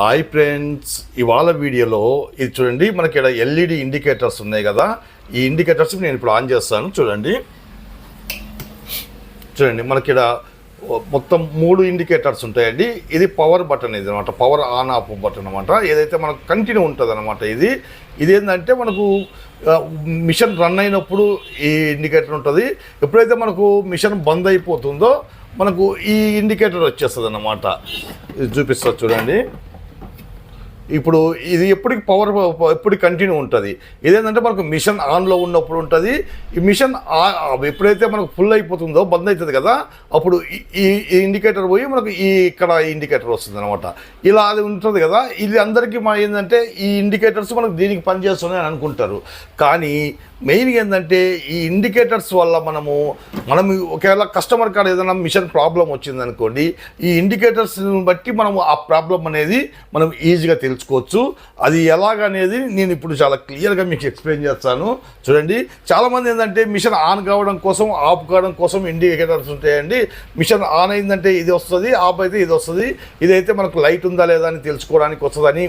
Hi friends ఇవాళ వీడియోలో ఇది చూడండి మనకి ఇక్కడ ఎల్ఈడి ఇండికేటర్స్ ఉన్నాయి కదా. ఈ ఇండికేటర్స్ నేను ఇప్పుడు ఆన్ చేస్తాను చూడండి. చూడండి మనకి ఇక్కడ మొత్తం మూడు ఇండికేటర్స్ ఉంటాయండి. ఇది పవర్ బటన్ ఇది అనమాట పవర్ ఆన్ ఆఫ్ బటన్ అనమాట ఏదైతే మనకు కంటిన్యూ ఉంటుంది అనమాట ఇది ఇది ఏంటంటే మనకు మిషన్ రన్ అయినప్పుడు ఈ ఇండికేటర్ ఉంటుంది. ఎప్పుడైతే మనకు మిషన్ బంద్ అయిపోతుందో మనకు ఈ ఇండికేటర్ వచ్చేస్తుంది అన్నమాట ఇది చూపిస్తా చూడండి. ఇప్పుడు ఇది ఎప్పటికి పవర్ ఎప్పటికి కంటిన్యూ ఉంటుంది. ఇదేంటంటే మనకు మిషన్ ఆన్లో ఉన్నప్పుడు ఉంటుంది. ఈ మిషన్ ఎప్పుడైతే మనకు ఫుల్ అయిపోతుందో బంద్ అవుతుంది కదా అప్పుడు ఈ- ఈ ఇండికేటర్ పోయి మనకు ఈ ఇక్కడ ఇండికేటర్ వస్తుంది అనమాట ఇలా అది ఉంటుంది కదా ఇది అందరికీ మా ఏంటంటే ఈ ఇండికేటర్స్ మనకు దీనికి పనిచేస్తున్నాయని అనుకుంటారు. కానీ మెయిన్ ఏంటంటే ఈ ఇండికేటర్స్ వల్ల మనము మనం ఒకవేళ కస్టమర్ కాడ ఏదైనా మిషన్ ప్రాబ్లం వచ్చిందనుకోండి ఈ ఇండికేటర్స్ బట్టి మనము ఆ ప్రాబ్లం అనేది మనం ఈజీగా తెలుసు తెలుసుకోవచ్చు. అది ఎలాగనేది నేను ఇప్పుడు చాలా క్లియర్గా మీకు ఎక్స్ప్లెయిన్ చేస్తాను. చూడండి చాలామంది ఏంటంటే మిషన్ ఆన్ కావడం కోసం ఆఫ్ కావడం కోసం ఇండికేటర్స్ ఉంటాయండి. మిషన్ ఆన్ అయిందంటే ఇది వస్తుంది ఆఫ్ అయితే ఇది వస్తుంది. ఇదైతే మనకు లైట్ ఉందా లేదా అని తెలుసుకోవడానికి వస్తుందని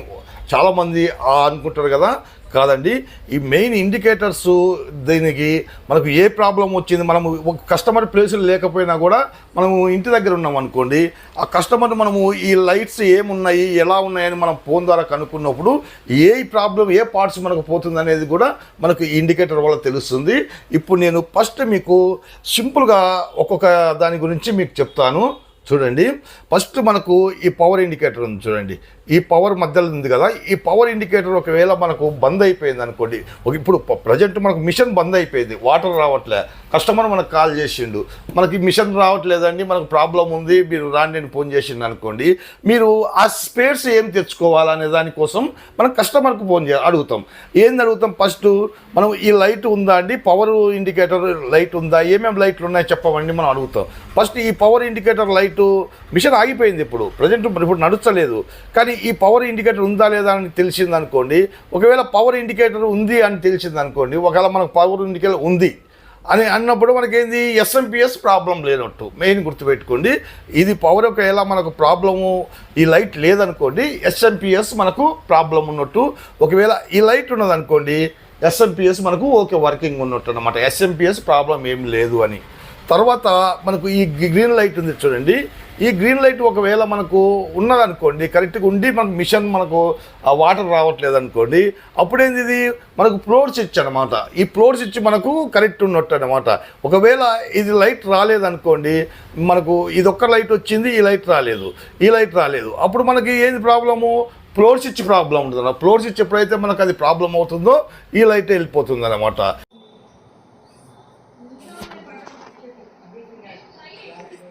చాలామంది అనుకుంటారు కదా? కాదండి. ఈ మెయిన్ ఇండికేటర్స్ దీనికి మనకు ఏ ప్రాబ్లం వచ్చింది? మనము ఒక కస్టమర్ ప్లేసులు లేకపోయినా కూడా మనము ఇంటి దగ్గర ఉన్నాం అనుకోండి. ఆ కస్టమర్ మనము ఈ లైట్స్ ఏమున్నాయి? ఎలా ఉన్నాయని మనం ఫోన్ ద్వారా కనుక్కున్నప్పుడు ఏ ప్రాబ్లం ఏ పార్ట్స్ మనకు పోతుంది అనేది కూడా మనకు ఈ ఇండికేటర్ వల్ల తెలుస్తుంది. ఇప్పుడు నేను ఫస్ట్ మీకు సింపుల్గా ఒక్కొక్క దాని గురించి మీకు చెప్తాను. చూడండి. ఫస్ట్ మనకు ఈ పవర్ ఇండికేటర్ ఉంది చూడండి. ఈ పవర్ మధ్యలో ఉంది కదా ఈ పవర్ ఇండికేటర్ ఒకవేళ మనకు బంద్ అయిపోయింది అనుకోండి ఒక ఇప్పుడు ప్రజెంట్ మనకు మిషన్ బంద్ అయిపోయింది వాటర్ రావట్లే కస్టమర్ మనకు కాల్ చేసిండు మనకి మిషన్ రావట్లేదండి మనకు ప్రాబ్లం ఉంది మీరు రాండి అని ఫోన్ చేసిండు అనుకోండి మీరు ఆ స్పేర్స్ ఏం తెచ్చుకోవాలనే దానికోసం మనం కస్టమర్కి ఫోన్ చే అడుగుతాం. ఏంది అడుగుతాం? ఫస్ట్ మనం ఈ లైట్ ఉందా అండి? పవర్ ఇండికేటర్ లైట్ ఉందా? ఏమేమి లైట్లు ఉన్నాయో చెప్పమండి మనం అడుగుతాం. ఫస్ట్ ఈ పవర్ ఇండికేటర్ లైట్ మిషన్ ఆగిపోయింది ఇప్పుడు ప్రజెంట్ ఇప్పుడు నడుస్తలేదు. కానీ ఈ పవర్ ఇండికేటర్ ఉందా లేదా అని తెలిసిందనుకోండి ఒకవేళ పవర్ ఇండికేటర్ ఉంది అని తెలిసింది అనుకోండి ఒకవేళ మనకు పవర్ ఇండికేటర్ ఉంది అని అన్నప్పుడు మనకేంది? ఎస్ఎంపిఎస్ ప్రాబ్లం లేనట్టు. మెయిన్ గుర్తుపెట్టుకోండి ఇది పవర్ ఒకవేళ మనకు ప్రాబ్లము ఈ లైట్ లేదనుకోండి ఎస్ఎంపిఎస్ మనకు ప్రాబ్లం ఉన్నట్టు. ఒకవేళ ఈ లైట్ ఉన్నదనుకోండి ఎస్ఎంపిఎస్ మనకు ఓకే వర్కింగ్ ఉన్నట్టు అనమాట ఎస్ఎంపిఎస్ ప్రాబ్లం ఏం లేదు అని. తర్వాత మనకు ఈ గ్రీన్ లైట్ ఉంది చూడండి. ఈ గ్రీన్ లైట్ ఒకవేళ మనకు ఉన్నదనుకోండి కరెక్ట్గా ఉండి మనకు మిషన్ మనకు ఆ వాటర్ రావట్లేదు అనుకోండి అప్పుడేంది ఇది మనకు ఫ్లోర్స్ ఇచ్చనమాట అనమాట ఈ ఫ్లోర్స్ ఇచ్చి మనకు కరెక్ట్ ఉన్నట్టు అనమాట ఒకవేళ ఇది లైట్ రాలేదనుకోండి మనకు ఇది ఒక్క లైట్ వచ్చింది ఈ లైట్ రాలేదు ఈ లైట్ రాలేదు. అప్పుడు మనకి ఏంది ప్రాబ్లము? ఫ్లోర్స్ ఇచ్చి ప్రాబ్లం ఉంటుంది ఫ్లోర్స్ ఇచ్చి ఎప్పుడైతే మనకు అది ప్రాబ్లం అవుతుందో ఈ లైట్ వెళ్ళిపోతుంది అనమాట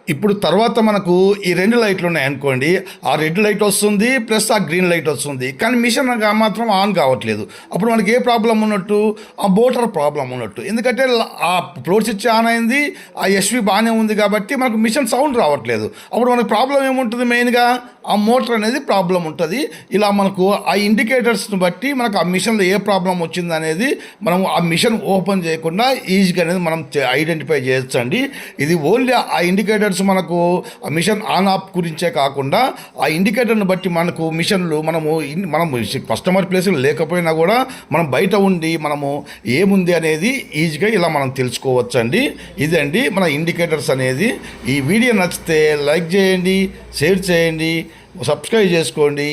ఇప్పుడు తర్వాత మనకు ఈ రెండు లైట్లు ఉన్నాయి అనుకోండి. ఆ రెడ్ లైట్ వస్తుంది ప్లస్ ఆ గ్రీన్ లైట్ వస్తుంది. కానీ మిషన్ మాత్రం ఆన్ కావట్లేదు. అప్పుడు మనకి ఏ ప్రాబ్లం ఉన్నట్టు? ఆ మోటార్ ప్రాబ్లం ఉన్నట్టు. ఎందుకంటే ఆ ఫ్లోర్ స్విచ్ ఆన్ అయింది ఆ ఎస్వి బాగానే ఉంది కాబట్టి మనకు మిషన్ సౌండ్ రావట్లేదు. అప్పుడు మనకు ప్రాబ్లం ఏముంటుంది మెయిన్గా? ఆ మోటార్ అనేది ప్రాబ్లం ఉంటుంది. ఇలా మనకు ఆ ఇండికేటర్స్ని బట్టి మనకు ఆ మిషన్లో ఏ ప్రాబ్లం వచ్చింది అనేది మనం ఆ మిషన్ ఓపెన్ చేయకుండా ఈజీగా అనేది మనం ఐడెంటిఫై చేయొచ్చండి ఇది ఓన్లీ ఆ ఇండికేటర్స్ మనకు ఆ మిషన్ ఆన్ ఆఫ్ గురించే కాకుండా ఆ ఇండికేటర్ని బట్టి మనకు మిషన్లు మనము మనం కస్టమర్ ప్లేస్లో లేకపోయినా కూడా మనం బయట ఉండి మనము ఏముంది అనేది ఈజీగా ఇలా మనం తెలుసుకోవచ్చండి. ఇదండి మన ఇండికేటర్స్ అనేది. ఈ వీడియో నచ్చితే లైక్ చేయండి షేర్ చేయండి. సబ్స్క్రైబ్ చేసుకోండి.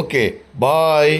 Okay bye.